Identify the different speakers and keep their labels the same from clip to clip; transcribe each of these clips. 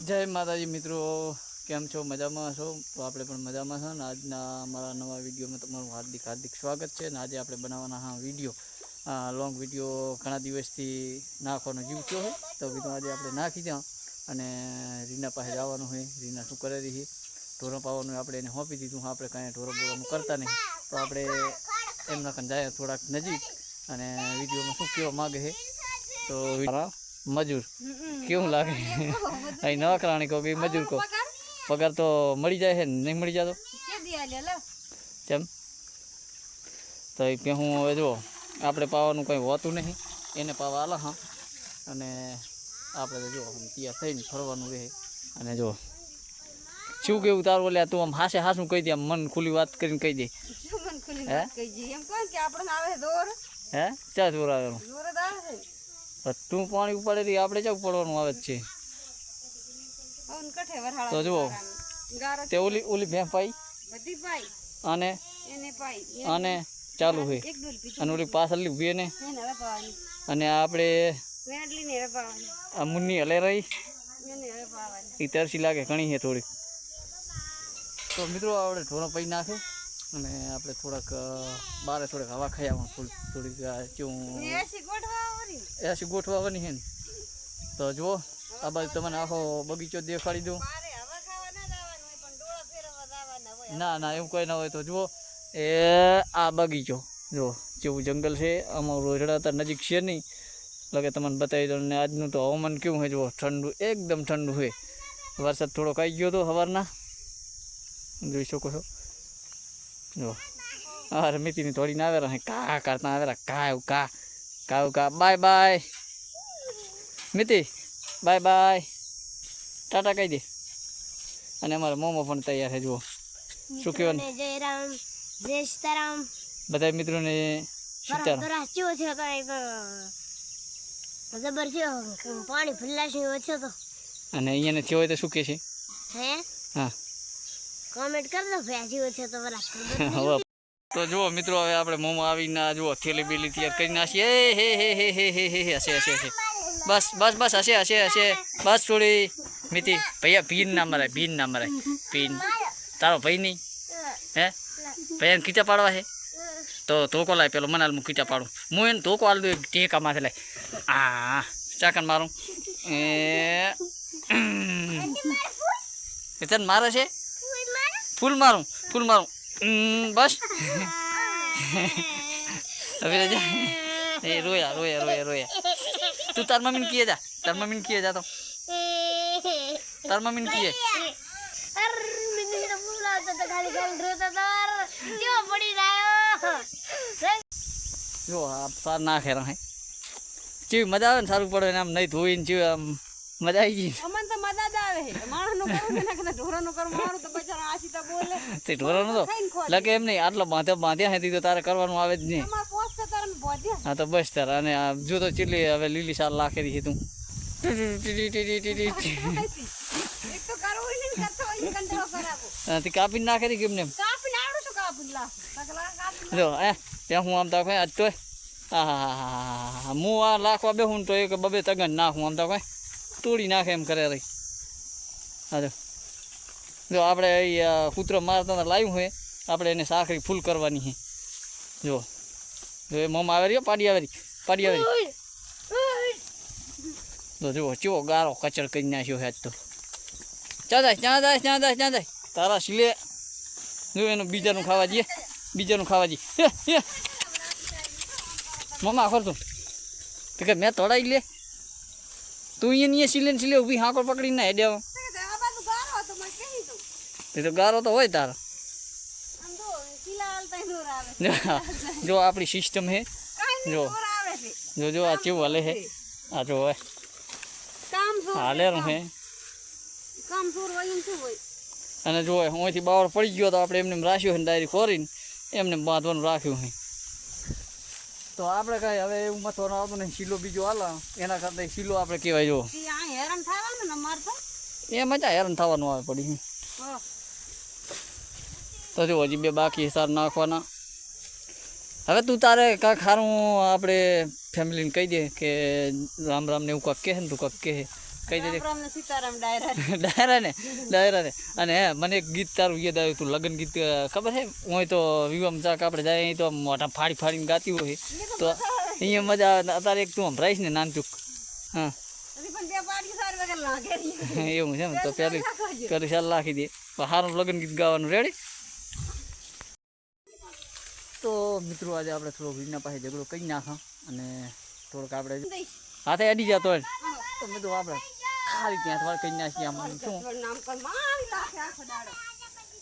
Speaker 1: જય માતાજી મિત્રો, કેમ છો? મજામાં છો? તો આપણે પણ મજામાં છો ને. આજના અમારા નવા વિડીયોમાં તમારું હાર્દિક હાર્દિક સ્વાગત છે અને આજે આપણે બનાવવાના હા વીડિયો. લોંગ વીડિયો ઘણા દિવસથી નાખવાનો જીવ થયો હોય તો બીજું આજે આપણે નાખી દઉં અને રીના પાસે જવાનું હોય રીના શું કરે રહી ઢોરો પાવાનું આપણે એને હોંપી દીધું. હા આપણે કાંઈ ઢોરો બોરવાનું કરતા નહીં. તો આપણે એમના કણ જાય થોડાક નજીક અને વિડીયોમાં શું કહેવા માગે છે? તો મજૂર. કેવું લાગે? અહીં નવા કરાણી કહો કે મજૂર કહો.
Speaker 2: પગાર
Speaker 1: તો મળી જાય છે નહીં મળી જતો કેમ તો એ હું હવે જુઓ આપણે પાવાનું કંઈ હોતું નહીં. એને પાવા આલા હા. અને આપણે જુઓ ત્યાં થઈને ફરવાનું રહે. અને જુઓ શું કેવું તારું એટલે તું આમ હાસે હાસું કહી દે આમ મન ખુલ્લી વાત કરીને કહી દે. હે? હે? ચા જોર તું પાણી ઉપાડે રહી આપણે ચક પડવાનું આવે છે? તો જુઓ તે ઓલી ઓલી ભેં પાઈ? અને? અને ચાલુ હોય અને ઓલી પાછળની ઊભી ને અને આપણે આ મુન્ની હલે રહી? એ તરસી લાગે ઘણી છે થોડી તો મિત્રો આપણે ઢોરો પૈ નાખે. અને આપણે થોડાક બારે થોડીક હવા ખાઈ થોડીક
Speaker 2: એસી
Speaker 1: ગોઠવાની છે ને? તો જુઓ આ બાજુ તમને આખો બગીચો દેખાડી દઉં.
Speaker 2: ના
Speaker 1: ના એવું કંઈ ના હોય. તો જુઓ એ આ બગીચો જુઓ જેવું જંગલ છે અમારું રોજડા હતા નજીક છે નહીં. લગે તમને બતાવી દો ને આજનું તો હવામાન કેવું છે જુઓ ઠંડુ એકદમ ઠંડુ છે. વરસાદ થોડોક આવી ગયો હતો સવારના. જોઈ શકો છો. જો અરે મિતિની ના આવેલા કા કરતા આવેલા કા એવું કા કા કા બાય બાય મિતિ બાય બાય ટાટા કહી દે અને અમારો મોમો પણ તૈયાર છે જુઓ શું કહેવાનું
Speaker 2: જય રામ જય સીતારામ
Speaker 1: બધા મિત્રોને અને અહીંયાને થયો હોય તો શું કે છે
Speaker 2: હે
Speaker 1: હા
Speaker 2: તો
Speaker 1: જુઓ મિત્રો હવે આપણે મોંમાં આવી ના જુઓ થેલી બેલી તૈયાર કરી નાખીએ. હે હે હે હે હે હે હે હશે હશે હશે. બસ બસ બસ હશે હશે હશે. બસ છોડી. મિતિ ભૈયા ભીન ના મરાય ભીન ના મરાય. ભીન. તારો ભાઈ નહીં? હે? ભૈયાને ખીચા પાડવા છે તો ધોકો લાય પેલો મને હું ખીચા પાડું. હું એને ધોકો આલ દઉં ટેકા માથે લાય. આ ચાકન મારું. એ તને મારે છે? ફૂલ મારું ફૂલ મારું. બસ. હવે એ રોયા રોયા રોયા રોયા. તું તાર મમ્મીને કીએ જા. તાર મમ્મીને કીએ જા તો. તાર મમ્મીને કીએ. જો આપ સાર ના ખેરા હે ચીવી મજા આવે ને સારું પડે ને આમ નહીં ધોઈ ને ચીવી આમ મજા આવી ગઈ.
Speaker 2: તે
Speaker 1: ઢોરાનું તો એટલે એમ નહીં આટલો બાંધે બાંધ્યા હતી તો તારે કરવાનું આવે જ નહીં. હા તો બસ તારા. અને જો તો ચીલી હવે લીલી સાર લાખેલી છે તું.
Speaker 2: કાપી નાખેલી કેમને
Speaker 1: જો એ ત્યાં હું આમ તો કઈ આજ તો હા હા હા હા હું આ લાખવા બેહું તો એક બબે તગન નાખું આમ તો કઈ. તોડી નાખે એમ કરે રહી. હા જો આપણે એ કૂતરો મારતા લાવ્યું હોય આપણે એને સાખરી ફૂલ કરવાની છે જો. જો એ મમ આવે રહ્યો, પાડી આવે પાડી આવે તો જુઓ ચો ગારો કચર કરી નાખ્યો હેજ તો. ચા જાય ચા જાય ચા જાય ચા જાય. તારા સિલે જો એનું બીજાનું ખાવા જઈએ, બીજાનું ખાવા જઈએ. મમ્મા ખોર તું તો કે મેં તોડાવી લે. તું અહીંયા સિલે ને સિલે ઊભી હાંકો પકડીને હેડે આવું.
Speaker 2: એ તો
Speaker 1: ગારો તો હોય તાર. જો આપણી સિસ્ટમ હે. જો. જો જો આ ચેવું હલે હે? આ જો
Speaker 2: હોય.
Speaker 1: હાલે હે. અને જો અહીંથી બાવર પડી ગયો તો આપણે એમને રાખ્યું હોય ડાયરી ખોરીને એમને બાંધવાનું રાખ્યું હોય તો આપણે કઈ હવે એવું મથવાનો નહીં શીલો બીજો હાલ. એના કરતા શીલો આપણે કહેવાય જો.
Speaker 2: એમ જ હેરાન થવાનું
Speaker 1: આવે પડી તો જો હજી બે બાકી હિસાબ નાખવાના. હવે તું તારે કાંઈક સારું આપણે ફેમિલીને કહી દે કે રામ રામ ને એવું કાંક કહે ને તું કાંક કહે. કહી દેજે.
Speaker 2: ડાયરા
Speaker 1: ડાયરા ને ડાયરા ને. અને હે મને એક ગીત તારું યાદ આવ્યું તું લગ્ન ગીત ખબર છે હું તો વિવામ ચાક આપણે જાય અહીં તો મોટા ફાડી ફાડીને ગાતી હોય. તો અહીંયા મજા આવે. અત્યારે એક તું સંભળાઈશ ને નાનચુક. હા. એવું છે ને તો પહેલી પહેલી સાલ રાખી દે. સારું લગ્ન ગીત ગાવાનું. રેડી તો મિત્રો આજે આપણે થોડો વીરના પાસે ઝઘડો કરી નાખા અને થોડોક આપણે. હાથે અડી જતો હોય તો મેં તો આપણે ખાલી ત્યાં થોડા કરી નાખીએ આમાં શું?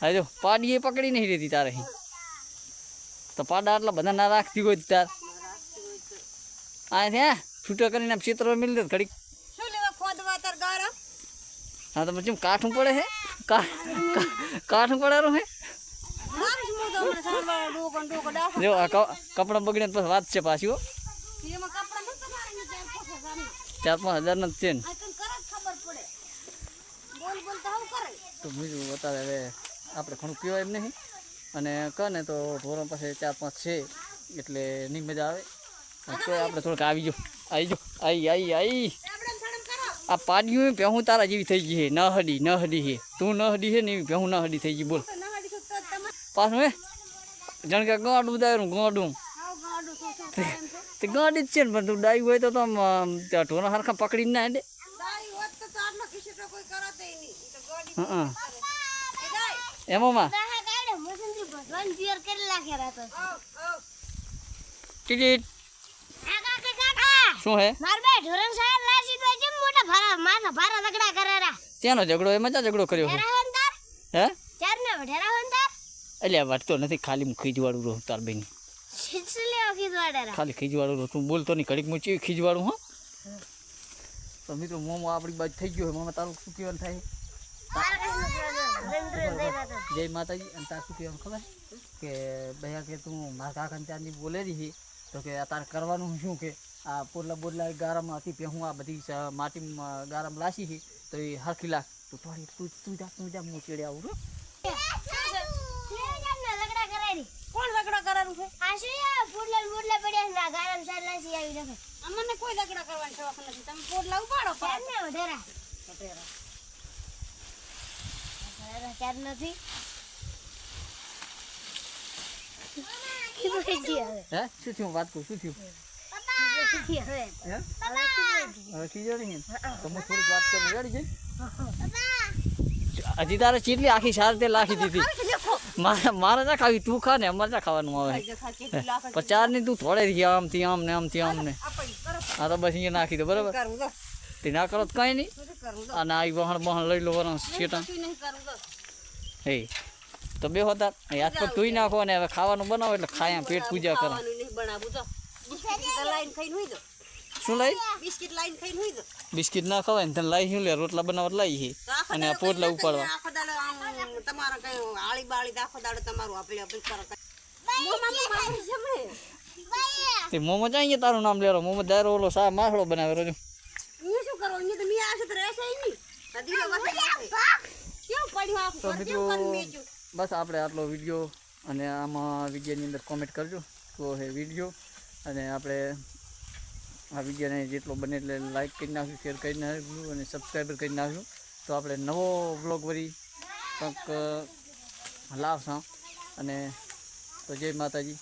Speaker 1: હા જો પાડી એ પકડી નહીં રહેતી તારે તો પાડા આટલા બધા ના રાખતી હોય તાર. આ ત્યાં છૂટા કરીને ચિત્ર મિલ દે ઘડીક. હા તો પછી કાઠું પડે હે? કાઠું પડે હે? જો, આ કપડાં બગડે વાત છે પાછી, હો.
Speaker 2: કપડાં.
Speaker 1: ચાર પાંચ હજાર ના
Speaker 2: છે તો હું
Speaker 1: બીજું બતાવે હવે આપણે ઘણું પીવાય એમ નહીં. અને કહે ને તો ધોરણ પાસે ચાર પાંચ છે, એટલે નહીં મજા આવે. તો આપણે થોડુંક આવી જો આવી જો આવી આવી
Speaker 2: કરો
Speaker 1: આ પાડ્યું ભેહું તારા જેવી થઈ ગઈ છે. ન હડી ન હડી છે. તું ન હડી છે ને એવી ભેહું ન હડી થઈ ગઈ, બોલ. પાછું હે? જાણ કે ગાડું દાયરું ગાડું. તે ગાડી જ છે ને પણ તું ડાઈ હોય તો તો આમ, આમ, ત્યાં ઢોરા હરખા પકડીને ના હેડે. હા એમાં માં
Speaker 2: ભગવાન જીર કરી લાગે રાતો.
Speaker 1: ટીટીટ.
Speaker 3: કાકા કે કાકા
Speaker 1: શું હે? ત્યાંનો ઝઘડો એમાં ચા ઝઘડો કર્યો હે?
Speaker 3: ચાર ને ઢેરા હોંદાર
Speaker 1: એટલે વાટતો નથી ખાલી હું ખીજવાળું રહું તાર બેન. ખાલી ખીજવાળું રહું તું બોલતો નહીં ઘડીક મૂચી ખીજવાળું હો. તો મિત્રો મોમો આપણી બાજુ થઈ ગયો મોમાં તારું શું કહેવાનું થાય? જય માતાજી. અને તાર શું કહેવાનું ખબર? કે ભૈયા કે તું મારા કાકાને ત્યાંથી બોલેલી રહી તો કે આ તારે કરવાનું શું કે? આ પોરલા બોરલા ગારામાં હતી કે હું આ બધી માટી ગારામાં લાસી છે. તો એ હરખી લાખ. તું થોડી તું તું જા તું જા હું ચડે આવું
Speaker 3: ઝગડા કરારી
Speaker 2: કોણ ઝઘડા કરવાનું છે?
Speaker 3: આ શું યાર ફૂડલા ફૂડલા પડ્યા ના ગારમ આવી
Speaker 2: અમને કોઈ કરવાની શોખ નથી. તમે ઉપાડો
Speaker 3: ને ચાર નથી?
Speaker 1: હે? શું થયું? વાત શું થયું? હજી તારે ચીટલી આખી સારી રીતે લાખી દીધી. મારે મારે ના ખાવી તું ખા ને અમારે ના ખાવાનું આવે. પચાસની તું થોડે થી આમ થી આમ ને આમ થી આમ ને. આ તો બસ અહીંયા નાખી દો બરાબર?
Speaker 2: તે?
Speaker 1: ના કરો તો કઈ નહીં. અને આ વહાણ બહાણ લઈ લો વરણ શેટા
Speaker 2: નહીં તો.
Speaker 1: હે તો બે હોતા. યાદ પર તુંય નાખો ને હવે ખાવાનું બનાવો એટલે ખાયા પેટ પૂજા કરો. શું લઈ?
Speaker 2: બિસ્કિટ લાઈન ખાઈને હુઈ દો
Speaker 1: બિસ્કિટ ના ખવાય ને તને લાવી શું લે? રોટલા બનાવવા લાવી
Speaker 2: હે.
Speaker 1: અને આ પોટલા ઉપાડવા.
Speaker 2: આખો દાડો આમ તમારા કઈ આળી બાળી આખો દાડો તમારું આપણે આપેલ કરો મોમાં મોમાં જમણે.
Speaker 1: તે મોમો જાય તારું નામ લેરો. મોમો દાયરો ઓલો સા માથડો બનાવે રોજો.
Speaker 2: હું શું કરું? અહીંયા તો મેં આવશે તો રહેશે નહીં. કદી રહેશે કેવું પડ્યું આખું
Speaker 1: તો મિત્રો બસ આપણે આટલો વીડિયો અને આમાં વિડીયોની અંદર કોમેન્ટ કરજો. તો હે વીડિયો. અને આપણે આ વિડીયોને જેટલો બને એટલે લાઈક કરી નાખ્યું શેર કરી નાખ્યું અને સબસ્ક્રાઈબર કરી નાખ્યું તો આપણે નવો બ્લોગ વરી કંઈક લાવશું. અને તો જય માતાજી.